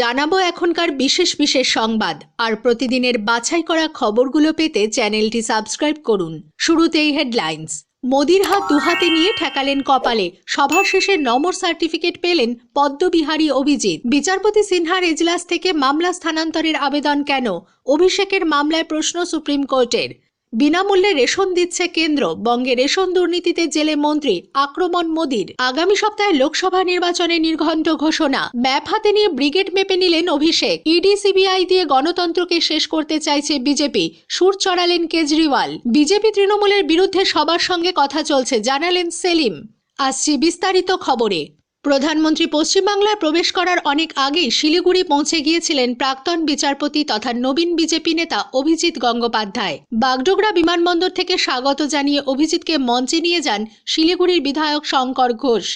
জানাব এখনকার বিশেষ বিশেষ সংবাদ। আর প্রতিদিনের বাছাই করা খবরগুলো পেতে চ্যানেলটি সাবস্ক্রাইব করুন। শুরুতেই হেডলাইন্স। মোদির হাত দুহাতে নিয়ে ঠেকালেন কপালে। সভা শেষে নম্বর সার্টিফিকেট পেলেন পদ্মবিহারী অভিজিৎ। বিচারপতি সিনহার এজলাস থেকে মামলা স্থানান্তরের আবেদন কেন? অভিষেকের মামলায় প্রশ্ন সুপ্রিম কোর্টের। বিনামূল্যে রেশন দিচ্ছে কেন্দ্র। বঙ্গে রেশন দুর্নীতিতে জেলে মন্ত্রী আক্রমণ মোদীর। আগামী সপ্তাহে লোকসভা নির্বাচনে নির্ঘণ্ট ঘোষণা। ম্যাপ হাতে নিয়ে ব্রিগেড মেপে নিলেন অভিষেক। ইডি, সিবিআই দিয়ে গণতন্ত্রকে শেষ করতে চাইছে বিজেপি। সুর চড়ালেন কেজরিওয়াল। বিজেপি তৃণমূলের বিরুদ্ধে সবার সঙ্গে কথা চলছে, জানালেন সেলিম। আসছি বিস্তারিত খবরে। প্রধানমন্ত্রী পশ্চিমবাংলায় প্রবেশ করার অনেক আগেই শিলিগুড়ি পৌঁছে গিয়েছিলেন প্রাক্তন বিচারপতি তথা নবীন বিজেপি নেতা অভিজিৎ গঙ্গোপাধ্যায়। বাগডোগরা বিমানবন্দর থেকে স্বাগত জানিয়ে অভিজিৎকে মঞ্চে নিয়ে যান শিলিগুড়ির বিধায়ক শঙ্কর ঘোষ।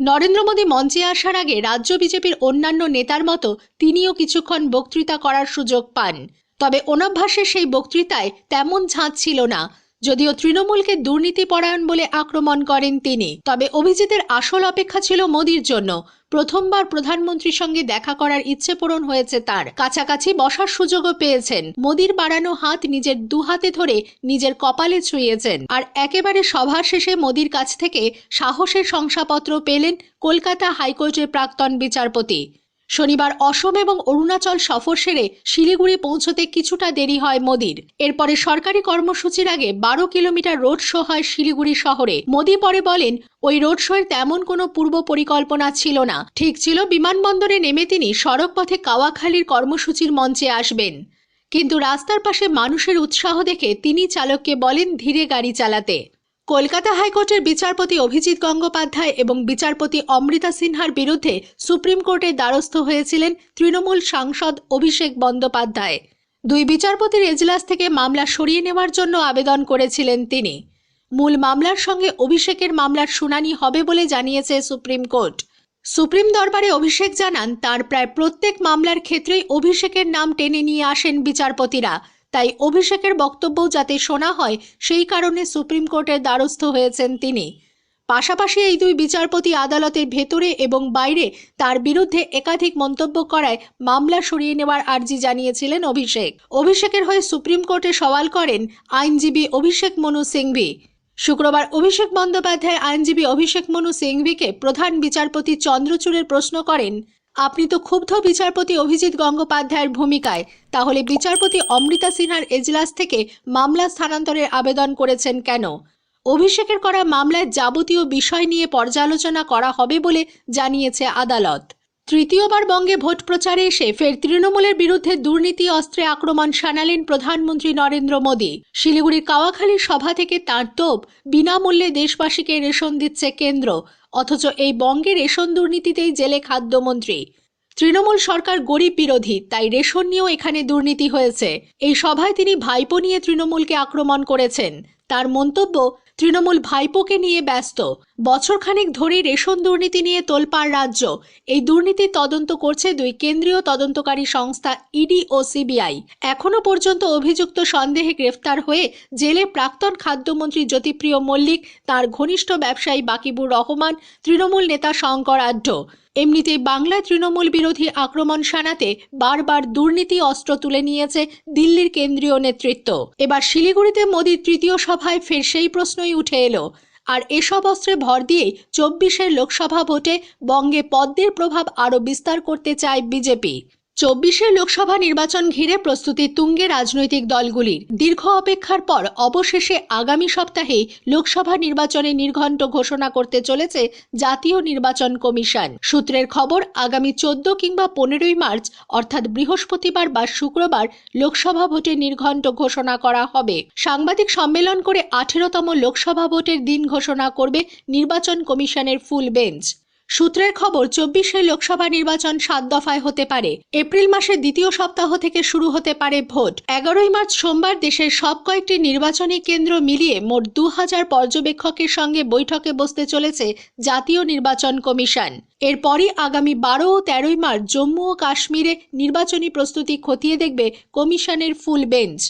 নরেন্দ্র মোদী মঞ্চে আসার আগে রাজ্য বিজেপির অন্যান্য নেতার মতো তিনিও কিছুক্ষণ বক্তৃতা করার সুযোগ পান। তবে অনভ্যাসে সেই বক্তৃতায় তেমন ঝাঁজ ছিল না। যদিও তৃণমূলকে দুর্নীতিপরায়ণ বলে আক্রমণ করেন তিনি, তবে অভিজিতের আসল অপেক্ষা ছিল মোদির জন্য। প্রথমবার প্রধানমন্ত্রীর সঙ্গে দেখা করার ইচ্ছে পূরণ হয়েছে তার। কাছাকাছি বসার সুযোগও পেয়েছেন। মোদির বাড়ানো হাত নিজের দুহাতে ধরে নিজের কপালে ছুঁয়েছেন। আর একেবারে সভা শেষে মোদির কাছ থেকে সাহসের শংসাপত্র পেলেন কলকাতা হাইকোর্টের প্রাক্তন বিচারপতি। শনিবার অসম এবং অরুণাচল সফর সেরে শিলিগুড়ি পৌঁছতে কিছুটা দেরি হয় মোদির। এরপরে সরকারি কর্মসূচির আগে বারো কিলোমিটার রোড শো হয় শিলিগুড়ি শহরে। মোদি পরে বলেন, ওই রোড শোয়ের তেমন কোনো পূর্ব পরিকল্পনা ছিল না। ঠিক ছিল, বিমানবন্দরে নেমে তিনি সড়ক পথে কাওয়াখালীর কর্মসূচির মঞ্চে আসবেন। কিন্তু রাস্তার পাশে মানুষের উৎসাহ দেখে তিনি চালককে বলেন, ধীরে গাড়ি চালাতে। কলকাতা হাইকোর্টের বিচারপতি অভিজিৎ গঙ্গোপাধ্যায় এবং বিচারপতি অমৃতা সিনহার বিরুদ্ধে সুপ্রিম কোর্টের দ্বারস্থ হয়েছিলেন তৃণমূল সাংসদ অভিষেক বন্দ্যোপাধ্যায়। দুই বিচারপতির এজলাস থেকে মামলা সরিয়ে নেওয়ার জন্য আবেদন করেছিলেন তিনি। মূল মামলার সঙ্গে অভিষেকের মামলার শুনানি হবে বলে জানিয়েছে সুপ্রিম কোর্ট। সুপ্রিম দরবারে অভিষেক জানান, তার প্রায় প্রত্যেক মামলার ক্ষেত্রেই অভিষেকের নাম টেনে নিয়ে আসেন বিচারপতিরা। তাই অভিষেকের বক্তব্য যাতে শোনা হয়, সেই কারণে সুপ্রিম কোর্টের দ্বারস্থ হয়েছেন তিনি। পাশাপাশি এই দুই বিচারপতি আদালতের ভেতরে এবং বাইরে তার বিরুদ্ধে একাধিক মন্তব্য করায় মামলা সরিয়ে নেওয়ার আর্জি জানিয়েছিলেন অভিষেক। অভিষেকের হয়ে সুপ্রিম কোর্টে সওয়াল করেন আইনজীবী অভিষেক মনু সিংভি। শুক্রবার অভিষেক বন্দ্যোপাধ্যায় আইনজীবী অভিষেক মনু সিংভিকে প্রধান বিচারপতি চন্দ্রচূড়ের প্রশ্ন করেন আপনি তো ক্ষুব্ধ বিচারপতি অভিজিৎ গঙ্গোপাধ্যায়ের ভূমিকায়। তাহলে বিচারপতি অমৃতা সিনহার এজলাস থেকে মামলা স্থানান্তরের আবেদন করেছেন কেন? অভিষেকের করা মামলায় যাবতীয় বিষয় নিয়ে পর্যালোচনা করা হবে বলে জানিয়েছে আদালত। তৃতীয়বার বঙ্গে ভোট প্রচারে এসে ফের তৃণমূলের বিরুদ্ধে দুর্নীতি, অস্ত্রে আক্রমণ শানালেন প্রধানমন্ত্রী নরেন্দ্র মোদী। শিলিগুড়ির কাওয়াখালীর সভা থেকে তাঁর তোপ বিনামূল্যে দেশবাসীকে রেশন দিচ্ছে কেন্দ্র। অথচ এই বঙ্গে রেশন দুর্নীতিতেই জেলে খাদ্যমন্ত্রী। তৃণমূল সরকার গরিব বিরোধী, তাই রেশন নিয়েও এখানে দুর্নীতি হয়েছে। এই সভায় তিনি ভাইপো নিয়ে তৃণমূলকে আক্রমণ করেছেন। তার মন্তব্য, তৃণমূল ভাইপোকে নিয়ে ব্যস্ত। বছরখানেক ধরেই রেশন দুর্নীতি নিয়ে তোলপাড় রাজ্য। এই দুর্নীতির তদন্ত করছে দুই কেন্দ্রীয় তদন্তকারী সংস্থা ইডি ও সিবিআই। এখনও পর্যন্ত অভিযুক্ত সন্দেহে গ্রেফতার হয়ে জেলে প্রাক্তন খাদ্যমন্ত্রী জ্যোতিপ্রিয় মল্লিক, তার ঘনিষ্ঠ ব্যবসায়ী বাকিবুর রহমান, তৃণমূল নেতা শঙ্কর আঢ্য এমনিতেই বাংলায় তৃণমূল বিরোধী আক্রমণ শানাতে বারবার দুর্নীতি অস্ত্র তুলে নিয়েছে দিল্লির কেন্দ্রীয় নেতৃত্ব। এবার শিলিগুড়িতে মোদীর তৃতীয় সভায় ফের সেই প্রশ্নই উঠে এলো। আর এসব অস্ত্রে ভর দিয়েই চব্বিশের লোকসভা ভোটে বঙ্গে পদ্মের প্রভাব আরও বিস্তার করতে চায় বিজেপি। চব্বিশের লোকসভা নির্বাচন ঘিরে প্রস্তুতি তুঙ্গে রাজনৈতিক দলগুলির। দীর্ঘ অপেক্ষার পর অবশেষে আগামী সপ্তাহেই লোকসভা নির্বাচনে নির্ঘণ্ট ঘোষণা করতে চলেছে জাতীয় নির্বাচন কমিশন। সূত্রের খবর, আগামী চোদ্দ কিংবা পনেরোই মার্চ, অর্থাৎ বৃহস্পতিবার বা শুক্রবার, লোকসভা ভোটের নির্ঘণ্ট ঘোষণা করা হবে। সাংবাদিক সম্মেলন করে আঠেরোতম লোকসভা ভোটের দিন ঘোষণা করবে নির্বাচন কমিশনের ফুল বেঞ্চ। সূত্রের খবর, চব্বিশে লোকসভা নির্বাচন সাত দফায় হতে পারে। এপ্রিল মাসের দ্বিতীয় সপ্তাহ থেকে শুরু হতে পারে ভোট। এগারোই মার্চ সোমবার দেশের সব কয়েকটি নির্বাচনী কেন্দ্র মিলিয়ে মোট দু হাজার পর্যবেক্ষকের সঙ্গে বৈঠকে বসতে চলেছে জাতীয় নির্বাচন কমিশন। এরপরই আগামী বারো ও তেরোই মার্চ জম্মু ও কাশ্মীরে নির্বাচনী প্রস্তুতি খতিয়ে দেখবে কমিশনের ফুল বেঞ্চ।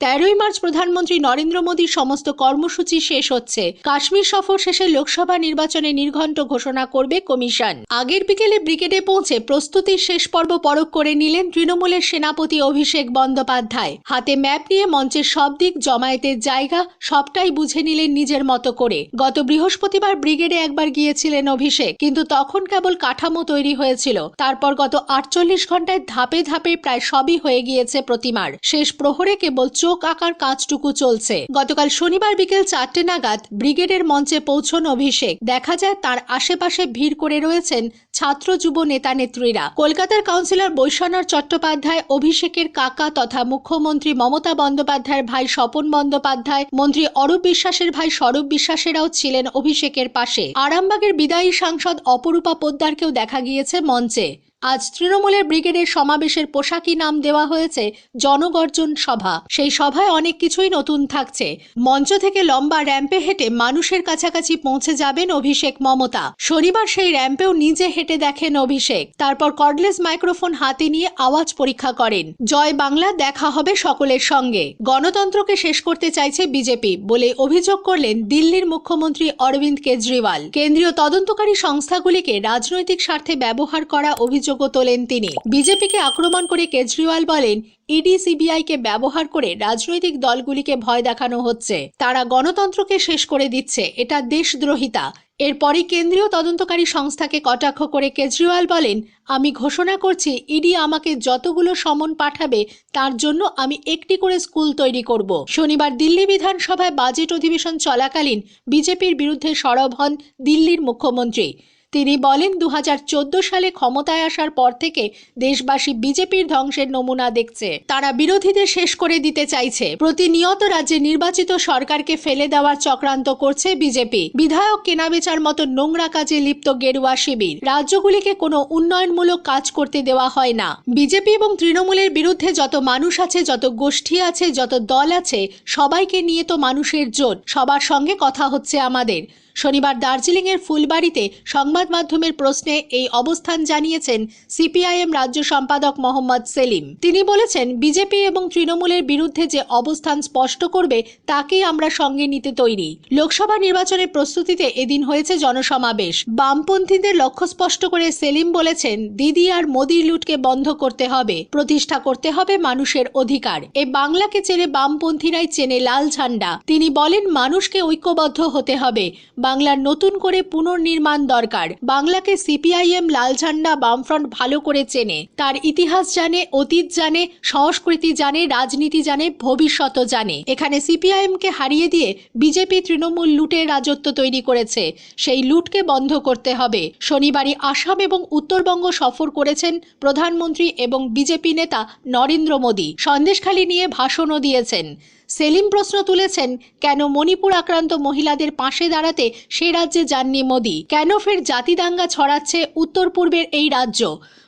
তেরোই মার্চ প্রধানমন্ত্রী নরেন্দ্র মোদীর সমস্ত কর্মসূচি শেষ হচ্ছে। কাশ্মীর সফর শেষে লোকসভা নির্বাচনে নির্ঘণ্ট ঘোষণা করবে কমিশন। আগের বিকেলে ব্রিগেডে পৌঁছে প্রস্তুতির শেষ পর্ব পরখ করে নিলেন তৃণমূলের সেনাপতি অভিষেক বন্দ্যোপাধ্যায়। হাতে ম্যাপ নিয়ে মঞ্চের সব দিক জমায়েতের জায়গা সবটাই বুঝে নিলেন নিজের মতো করে। গত বৃহস্পতিবার ব্রিগেডে একবার গিয়েছিলেন অভিষেক, কিন্তু তখন কেবল কাঠামো তৈরি হয়েছিল। তারপর গত আটচল্লিশ ঘন্টায় ধাপে ধাপে প্রায় সবই হয়ে গিয়েছে প্রতিমার। শেষ প্রহরে কেবল চোখ আঁকার কাজটুকু চলছে। গতকাল শনিবার বিকেল চারটে নাগাদ ব্রিগেডের মঞ্চে পৌঁছন অভিষেক। দেখা যায় তার আশেপাশে ভিড় করে রয়েছেন ছাত্র যুব নেতা নেত্রীরা। কলকাতার কাউন্সিলর বৈশ্বনাথ চট্টোপাধ্যায়, অভিষেকের কাকা তথা মুখ্যমন্ত্রী মমতা বন্দ্যোপাধ্যায়ের ভাই স্বপন বন্দ্যোপাধ্যায়, মন্ত্রী অরূপ বিশ্বাসের ভাই স্বরূপ বিশ্বাসেরাও ছিলেন অভিষেকের পাশে। আরামবাগের বিদায়ী সাংসদ অপরূপা পোদ্দারকেও দেখা গিয়েছে মঞ্চে। আজ তৃণমূলের ব্রিগেডের সমাবেশের পোশাকি নাম দেওয়া হয়েছে জনগর্জন সভা। সেই সভায় অনেক কিছুই নতুন থাকছে। মঞ্চ থেকে লম্বা র্যাম্পে হেঁটে মানুষের কাছাকাছি পৌঁছে যাবেন অভিষেক মমতা। শনিবার সেই র্যাম্পেও নিজে হেঁটে দেখেন অভিষেক। তারপর কর্ডলেস মাইক্রোফোন হাতে নিয়ে আওয়াজ পরীক্ষা করেন। জয় বাংলা, দেখা হবে সকলের সঙ্গে। গণতন্ত্রকে শেষ করতে চাইছে বিজেপি বলে অভিযোগ করলেন দিল্লির মুখ্যমন্ত্রী অরবিন্দ কেজরিওয়াল। কেন্দ্রীয় তদন্তকারী সংস্থাগুলিকে রাজনৈতিক স্বার্থে ব্যবহার করা অভিযোগও তোলেন তিনি। বিজেপিকে আক্রমণ করে কেজরিওয়াল বলেন, ইডি সিবিআইকে ব্যবহার করে রাজনৈতিক দলগুলিকে ভয় দেখানো হচ্ছে। তারা গণতন্ত্রকে শেষ করে দিচ্ছে, এটা দেশদ্রোহিতা। এরপরই কেন্দ্রীয় তদন্তকারী সংস্থাকে কটাক্ষ করে কেজরিওয়াল বলেন, আমি ঘোষণা করছি, ইডি আমাকে যতগুলো সমন পাঠাবে, তার জন্য আমি একটি করে স্কুল তৈরি করব। শনিবার দিল্লি বিধানসভায় বাজেট অধিবেশন চলাকালীন বিজেপির বিরুদ্ধে সরব হন দিল্লির মুখ্যমন্ত্রী। তিনি বলেন দু হাজার চোদ্দ সালে ক্ষমতায় আসার পর থেকে দেশবাসী বিজেপির ধ্বংসের নমুনা দেখছে। তারা বিরোধীদের শেষ করে দিতে চাইছে। প্রতিনিয়ত রাজ্যে নির্বাচিত সরকারকে ফেলে দেওয়ার চক্রান্ত করছে বিজেপি। বিধায়ক কেনাবেচার মতো নোংরা কাজে লিপ্ত গেরুয়া শিবির। রাজ্যগুলিকে কোনো উন্নয়নমূলক কাজ করতে দেওয়া হয় না। বিজেপি এবং তৃণমূলের বিরুদ্ধে যত মানুষ আছে, যত গোষ্ঠী আছে, যত দল আছে, সবাইকে নিয়ে তো মানুষের জোট। সবার সঙ্গে কথা হচ্ছে আমাদের। শনিবার দার্জিলিংয়ের ফুলবাড়িতে সংবাদ মাধ্যমের প্রশ্নে এই অবস্থান জানিয়েছেন সিপিআইএম রাজ্য সম্পাদক মোহাম্মদ সেলিম। তিনি বলেছেন, বিজেপি এবং তৃণমূলের বিরুদ্ধে যে অবস্থান স্পষ্ট করবে, তাকেই আমরা সঙ্গে নিতে তৈরি। লোকসভা নির্বাচনের প্রস্তুতিতে এদিন হয়েছে জনসমাবেশ। বামপন্থীদের লক্ষ্য স্পষ্ট করে সেলিম বলেছেন, দিদি আর মোদির লুটকে বন্ধ করতে হবে, প্রতিষ্ঠা করতে হবে মানুষের অধিকার। এই বাংলাকে চেনে বামপন্থীরাই চেনে লাল ঝান্ডা। তিনি বলেন, মানুষকে ঐক্যবদ্ধ হতে হবে। বাংলার নতুন করে পুনর্নির্মাণ দরকার। বাংলাকে সিপিআইএম লাল ঝান্ডা বামফ্রন্ট ভালো করে চেনে। তার ইতিহাস জানে, অতীত জানে, সংস্কৃতি জানে, রাজনীতি জানে ভবিষ্যৎও জানে। এখানে সিপিআইএমকে হারিয়ে দিয়ে বিজেপি তৃণমূল লুটের রাজত্ব তৈরি করেছে। সেই লুটকে বন্ধ করতে হবে। শনিবারই আসাম এবং উত্তরবঙ্গ সফর করেছেন প্রধানমন্ত্রী এবং বিজেপি নেতা নরেন্দ্র মোদী। সন্দেশখালী নিয়ে ভাষণও দিয়েছেন। সেলিম প্রশ্ন তুলেছেন, কেন মণিপুর আক্রান্ত মহিলাদের পাশে দাঁড়াতে সে রাজ্যে যাননি মোদী? কেন ফের জাতি দাঙ্গা ছড়াচ্ছে উত্তর পূর্বের এই রাজ্য?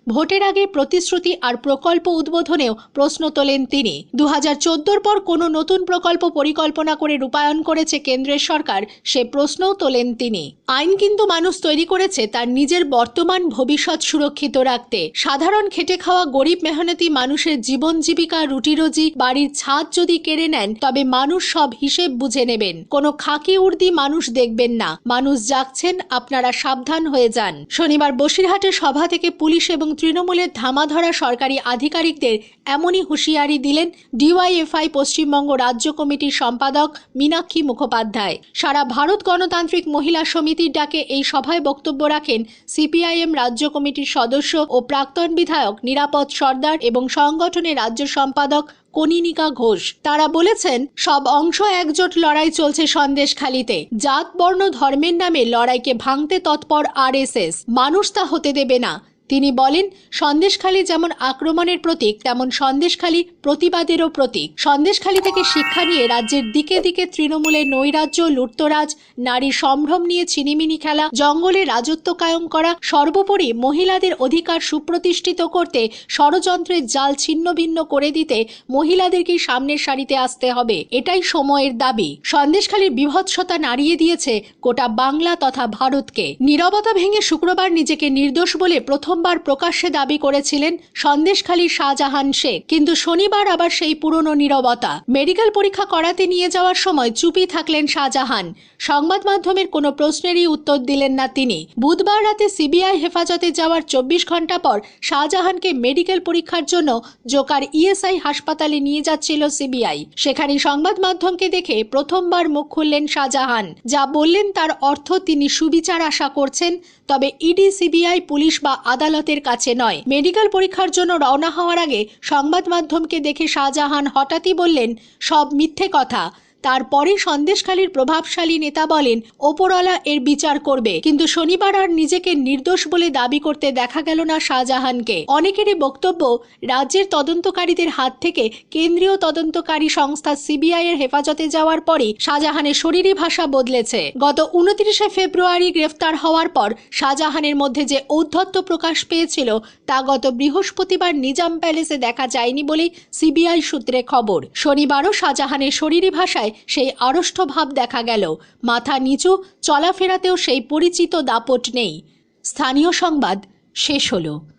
ভোটের আগে প্রতিশ্রুতি আর প্রকল্প উদ্বোধনেও প্রশ্ন তোলেন তিনি। দু হাজার পর কোনো নতুন প্রকল্প পরিকল্পনা করে রূপায়ণ করেছে কেন্দ্রের সরকার, সে প্রশ্নও তোলেন তিনি। আইন কিন্তু মানুষ তৈরি করেছে তার নিজের বর্তমান ভবিষ্যৎ সুরক্ষিত রাখতে। সাধারণ খেটে খাওয়া গরিব মেহনতি মানুষের জীবন জীবিকা রুটিরোজি বাড়ির ছাদ যদি কেড়ে নেন, তবে মানুষ সব হিসেব বুঝে নেবেন। কোনো খাকি উর্দি মানুষ দেখবেন না। মানুষ জাগছেন, আপনারা সাবধান হয়ে যান। শনিবার বসিরহাটের সভা থেকে পুলিশ এবং তৃণমূলের ধামাধরা সরকারি আধিকারিকদের এমনই হুঁশিয়ারি দিলেন ডিওয়াইএফআই পশ্চিমবঙ্গ রাজ্য কমিটির সম্পাদক মীনাক্ষী মুখোপাধ্যায়। সারা ভারত গণতান্ত্রিক মহিলা সমিতির ডাকে এই সভায় বক্তব্য রাখেন সিপিআইএম রাজ্য কমিটির সদস্য ও প্রাক্তন বিধায়ক নিরাপদ সর্দার এবং সংগঠনের রাজ্য সম্পাদক কনিনিকা ঘোষ। তারা বলেছেন, সব অংশ একজোট লড়াই চলছে সন্দেশখালিতে। জাত বর্ণ ধর্মের নামে লড়াইকে ভাঙতে তৎপর আরএসএস। মানুষ তা হতে দেবে না। তিনি বলেন, সন্দেশখালী যেমন আক্রমণের প্রতীক, তেমন সন্দেশখালী প্রতিবাদেরও প্রতীক। সন্দেশখালী থেকে শিক্ষা নিয়ে রাজ্যের দিকে দিকে তৃণমূলের নৈরাজ্য, লুটতরাজ, নারী সম্ভ্রম নিয়ে ছিনিমিনি খেলা, জঙ্গলে রাজত্ব কায়েম করা, সর্বোপরি মহিলাদের অধিকার সুপ্রতিষ্ঠিত করতে, ষড়যন্ত্রের জাল ছিন্ন ভিন্ন করে দিতে মহিলাদেরকে সামনের সারিতে আসতে হবে। এটাই সময়ের দাবি। সন্দেশখালীর বিভৎসতা নাড়িয়ে দিয়েছে গোটা বাংলা তথা ভারতকে। নীরবতা ভেঙে শুক্রবার নিজেকে নির্দোষ বলে প্রথম প্রথমবার প্রকাশ্যে দাবি করেছিলেন সন্দেশখালীর শাহজাহান শেখ। কিন্তু শনিবার আবার সেই পুরনো নীরবতা। মেডিকেল পরীক্ষা করাতে নিয়ে যাওয়ার সময় চুপি থাকলেন শাহজাহান। সংবাদ মাধ্যমের কোনো প্রশ্নেরই উত্তর দিলেন না তিনি। বুধবার রাতে সিবিআই হেফাজতে যাওয়ার চব্বিশ ঘণ্টা পর শাহজাহানকে মেডিকেল পরীক্ষার জন্য জোকার ইএসআই হাসপাতালে নিয়ে যাচ্ছিল সিবিআই। সেখানে সংবাদ মাধ্যমকে দেখে প্রথমবার মুখ খুললেন শাহজাহান। যা বললেন তার অর্থ তিনি সুবিচার আশা করছেন তবে ইডি, সিবিআই, পুলিশ বা আদালতের কাছে নয়। মেডিকেল পরীক্ষার জন্য রওনা হওয়ার আগে সংবাদ মাধ্যমকে দেখে শাহজাহান হঠাৎই বললেন, সব মিথ্যে কথা। তারপরে সন্দেশখালীর প্রভাবশালী নেতা বলেন, ওপরওয়ালা এর বিচার করবে। কিন্তু শনিবার আর নিজেকে নির্দোষ বলে দাবি করতে দেখা গেল না শাহজাহানকে। অনেকেরই বক্তব্য, রাজ্যের তদন্তকারীদের হাত থেকে কেন্দ্রীয় তদন্তকারী সংস্থা সিবিআই এর হেফাজতে যাওয়ার পরই শাহজাহানের শরীরী ভাষা বদলেছে। গত উনত্রিশে ফেব্রুয়ারি গ্রেফতার হওয়ার পর শাহজাহানের মধ্যে যে ঔদ্ধত্য প্রকাশ পেয়েছিল, তা গত বৃহস্পতিবার নিজাম প্যালেসে দেখা যায়নি বলেই সিবিআই সূত্রে খবর। শনিবারও শাহজাহানের শরীরী ভাষায় সেই আড়ষ্ট ভাব দেখা গেল। মাথা নিচু, চলাফেরাতেও সেই পরিচিত দাপট নেই। স্থানীয় সংবাদ শেষ হলো।